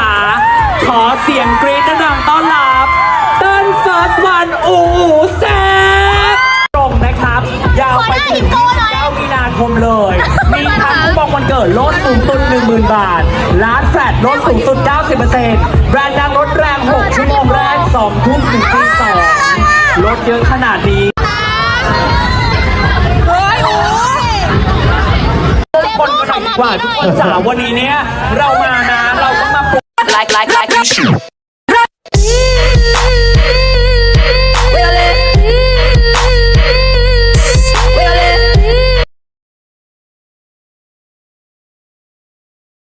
จ๋าขอเสียงกรี๊ดดังๆต้อนรับเต้นเฟิร์สวันอูแซกตรงนะครับ ยาวไปถึง29มีนาคมเลย มีทั้งคูปองวันเกิดลดสูงสุด10,000 บาท ร้านแฟลตลดสูงสุด 90%แบรนด์ดังลดแรง 6 ชั่วโมงแรก2ทุ่มถึงตี2ลดเยอะขนาดนี้คนกันหน่อยดีกว่าทุกคนจ๋าวันนี้เนี่ยเรามานะ like like like you should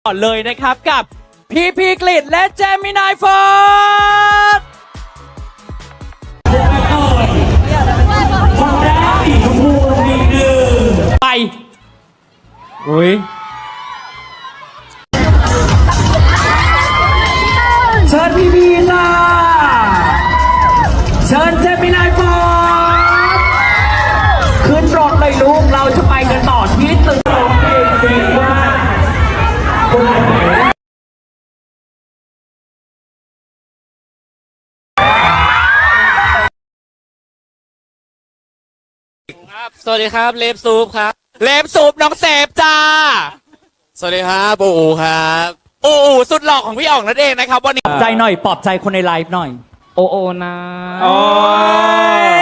ก่อนเลยนะครับกับพีพีกลิดและเจมินายฟอร์ดคนแรกสีชมพูมีหนึ่งไป อุ้ย ญพีพีจ้าเชิญเจมินายฟอร์ดขึ้นรถเลยลูกเราจะไปกันต่อที่ตึกร้องเพลงเสียงว่าสวัสดีครับ เลฟซูปครับ เลฟสูบน้องเสพจ้า สวัสดีครับโอโอครับโอ้โหสุดหล่อของพี่อ๋องนั่นเองนะครับวันนี้ปลอบใจหน่อยปลอบใจคนในไลฟ์หน่อย โอโอนะ โอ้ย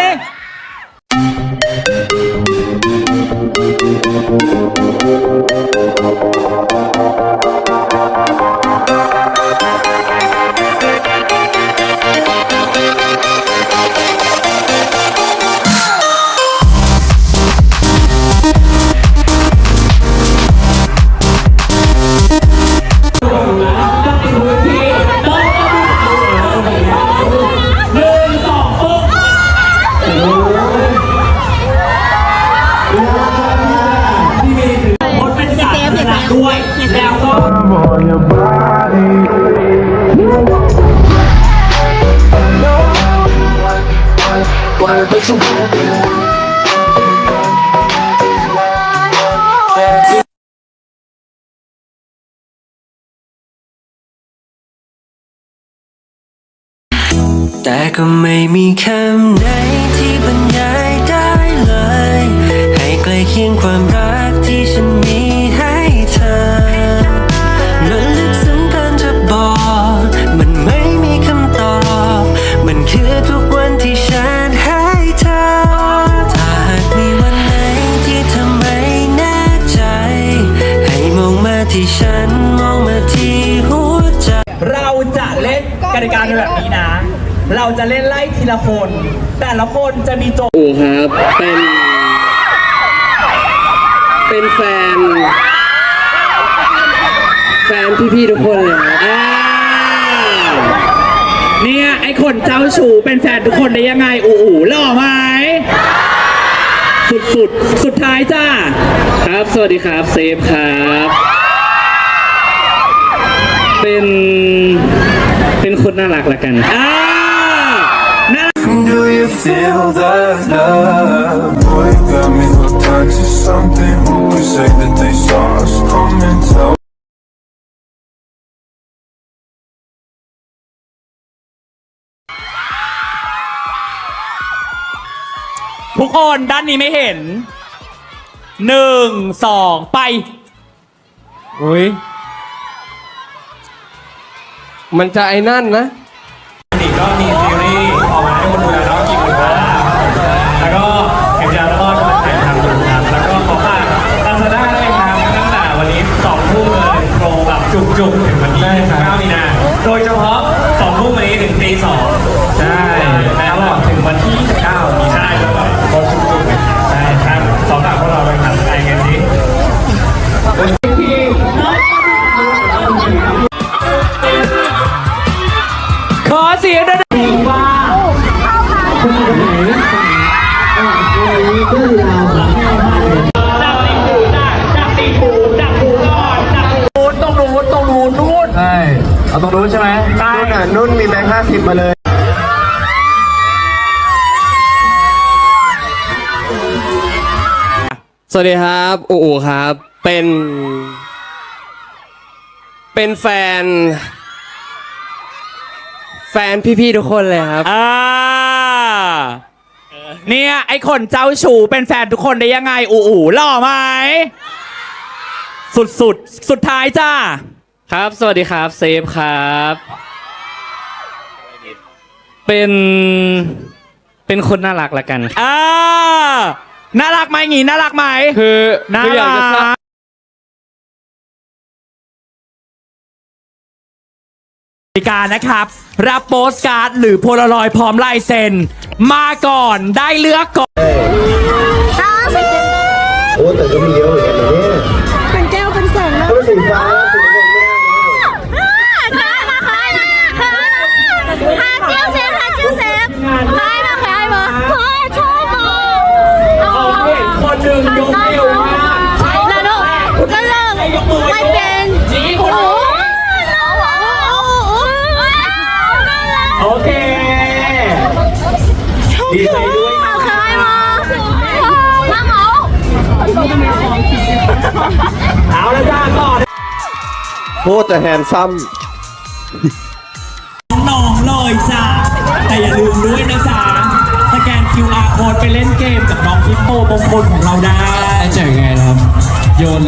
on your body. Wanna put some「แต่ก็ไม่มีคำไหน เราจะเล่นไล่ทีละคน แต่ละคนจะมีโจทย์โอครับ เป็น เป็นแฟน แฟนพี่ๆทุกคนเลยครับอ่าเนี่ยไอ้คนเจ้าชูเป็นแฟนทุกคนได้ยังไงอูอูหล่อไหมสุดสุดๆสุดท้ายจ้า ครับ สวัสดีครับ เซฟครับ เป็น เป็นคนน่ารักละกันอ่า Do you feel the love? Boy, you got me hooked onto something. Who could say that they saw us coming? Tell ทุกคนด้านนี้ไม่เห็นหนึ่งสองไปอุ้ยมันจะไอ้นั่นนะนี่ก็มีซีรีส์ รแบบจุกๆถึงวันที่9มีนาโดยเฉพาะ2ทุ่มวันนี้ถึงตี2ใช่แล้วก็ถึงวันที่29มีนาแล้ เอาตรงนู้นใช่ไหมใช่นุ่นอะนุ่นมีแบงค์ห้าสิบมาเลย สวัสดีครับโอโอครับ เป็น เป็นแฟน แฟนพี่ๆทุกคนเลยครับ อ่าเนี่ย ไอ้คนเจ้าชู้เป็นแฟนทุกคนได้ยังไงอูอูหล่อไหมสุดสุดๆ สุดท้ายจ้า ครับ สวัสดีครับ เซฟครับ เป็น เป็นคนน่ารักละกันอ่าน่ารักไหมงี้น่ารักไหม คือน่าคืออยากรัจะทราบกบริการนะครับ รับโปสการ์ดหรือโพลารอยด์พร้อมลายเซ็น มาก่อนได้เลือกก่อน โอ้แต่ก็มีเยอะเหมือนกันนะเนี่ย ดีใจด้วยนะขายมามาเหมาเอาละจ้าต่อโคตรจะแฮนซัมน้องๆเลยจ้าแต่อย่าลืมด้วยนะจ๊ะสแกน QR code ไปเล่นเกมกับน้องฮิปโปมงคลของเราได้ แจกไงครับ โยน